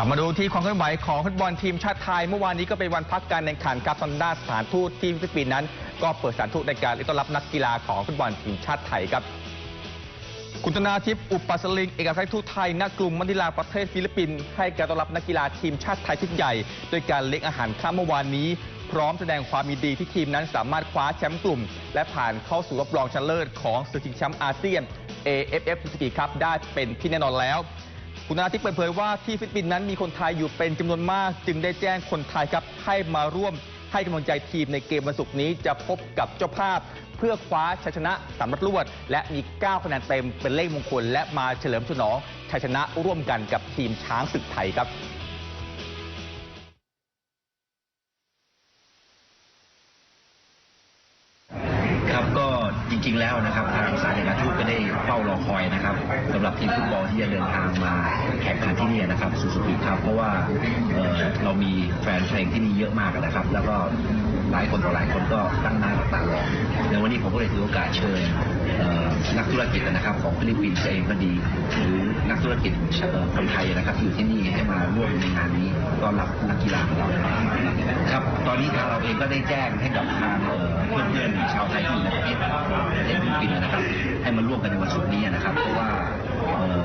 กลับมาดูที่ความเคลื่อนไหวของฟุตบอลทีมชาติไทย เมื่อวานนี้ก็เป็นวันพักการแข่งขันกับทางด้านสถานทูตที่ฟิลิปปินส์นั้น ก็เปิดสถานทูตในการต้อนรับนักกีฬาของฟุตบอลทีมชาติไทยครับคุณธนาทิพย์อุปสลิงเอกอัครทูตไทยณกรุงมะนิลาประเทศฟิลิปปินส์ให้การต้อนรับนักกีฬาทีมชาติไทยชุดใหญ่ด้วยการเลี้ยงอาหารค่ำเมื่อวานนี้ พร้อมแสดงความยินดีที่ทีมนั้นสามารถคว้าแชมป์กลุ่ม และผ่านเข้าสู่รอบรองชนะเลิศของศึกชิงแชมป์อาเซียน AFF สกีครับได้เป็นที่แน่นอนแล้ว คุณธนาทิพย์เปิดเผยว่าที่ฟิลิปปินส์นั้นมีคนไทยอยู่เป็นจำนวนมาก จึงได้แจ้งคนไทยครับให้มาร่วมให้กำลังใจทีมในเกมวันศุกร์นี้จะพบกับเจ้าภาพ เพื่อคว้าชัยชนะสามนัดรวด และมี 9 คะแนนเต็มเป็นเลขมงคล และมาเฉลิมฉลองชัยชนะร่วมกันกับทีมช้างศึกไทยครับครับก็จริงๆแล้วนะครับทางสายการทูตก็ได้เฝ้ารอคอยนะครับสำหรับทีมฟุตบอลที่จะเดินทาง มาแข่งขันที่นี่นะครับสุสุกิครับเพราะว่าเเรามีแฟนเพลงที่นี่เยอะมากนะครับ แล้วก็หลายคนต่อหลายคนก็ตั้งหน้าตั้งรอในวันนี้ผมก็เลยถือโอกาสเชิญนักธุรกิจนะครับของฟิลิปปินส์เองก็ดี หรือนักธุรกิจคนไทยนะครับอยู่ที่นี่ให้มาร่วมในงานนี้ต้อนรับนักกีฬาของเราครับตอนนี้ทางเราเองก็ได้แจ้งให้กับทางเพื่อนๆชาวไทยที่อยู่ในประเทศฟิลิปปินส์นะครับ ให้มาร่วมกันในวันศุกร์นี้นะครับ เพราะว่าเอ่อ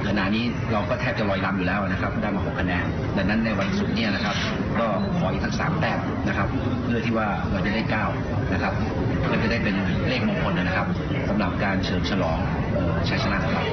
ข ณะนี้เราก็แทบจะลอยลำอยู่แล้วนะครับได้มาหกคะแนนดังนั้นในวันศุกร์เนี้นะครับ ก็ขออีกทั้งสามแต้มนะครับ เพื่อที่ว่าเราจะได้เก้านะครับเพื่อจะได้เป็นเลขมงคลนะครับสำหรับการเฉลิมฉลองออชัยชนะของเรา